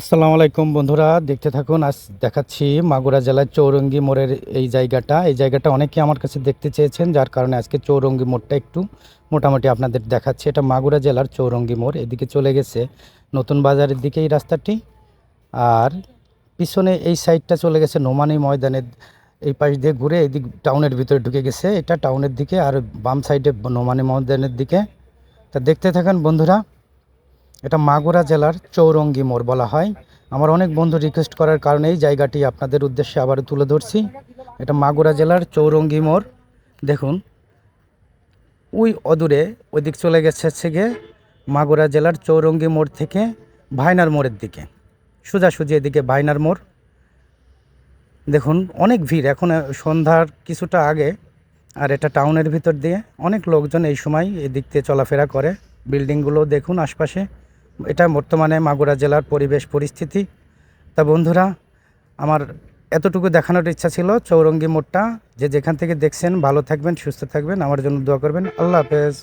আসসালামু আলাইকুম বন্ধুরা, দেখতে থাকুন, আজ দেখাচ্ছি মাগুরা জেলার চৌরঙ্গি মোড়ের এই জায়গাটা। এই জায়গাটা অনেকে আমার কাছে দেখতে চেয়েছেন, যার কারণে আজকে চৌরঙ্গি মোড়টা একটু মোটামুটি আপনাদের দেখাচ্ছি। এটা মাগুরা জেলার চৌরঙ্গি মোড়, এদিকে চলে গেছে নতুন বাজারের দিকে এই রাস্তাটি। আর পিছনে এই সাইডটা চলে গেছে নোমানি ময়দানের এই পাশ দিয়ে ঘুরে এদিক টাউনের ভিতরে ঢুকে গেছে। এটা টাউনের দিকে আর বাম সাইডে নোমানি ময়দানের দিকে। তা দেখতে থাকেন বন্ধুরা এটা মাগুরা জেলার চৌরঙ্গি মোড় বলা হয়। আমার অনেক বন্ধু রিকোয়েস্ট করার কারণে এই জায়গাটি আপনাদের উদ্দেশ্যে আবার তুলে ধরছি। এটা মাগুরা জেলার চৌরঙ্গি মোড়। দেখুন ওই অদূরে ওইদিক চলে গেছে হচ্ছে গিয়ে মাগুরা জেলার চৌরঙ্গি মোড় থেকে ভাইনার মোড়ের দিকে। সোজাসুজি এদিকে ভাইনার মোড়। দেখুন, অনেক ভিড়। এখন সন্ধ্যার কিছুটা আগে আর এটা টাউনের ভিতর দিয়ে অনেক লোকজন এই সময় এদিক দিয়ে চলাফেরা করে। বিল্ডিংগুলো দেখুন আশপাশে। এটা বর্তমানে মাগুরা জেলার পরিবেশ পরিস্থিতি। তা বন্ধুরা, আমার এতটুকু দেখানোর ইচ্ছা ছিল, চৌরঙ্গি মোড়টা। যে যেখান থেকে দেখছেন, ভালো থাকবেন, সুস্থ থাকবেন, আমার জন্য দোয়া করবেন। আল্লাহ হাফেজ।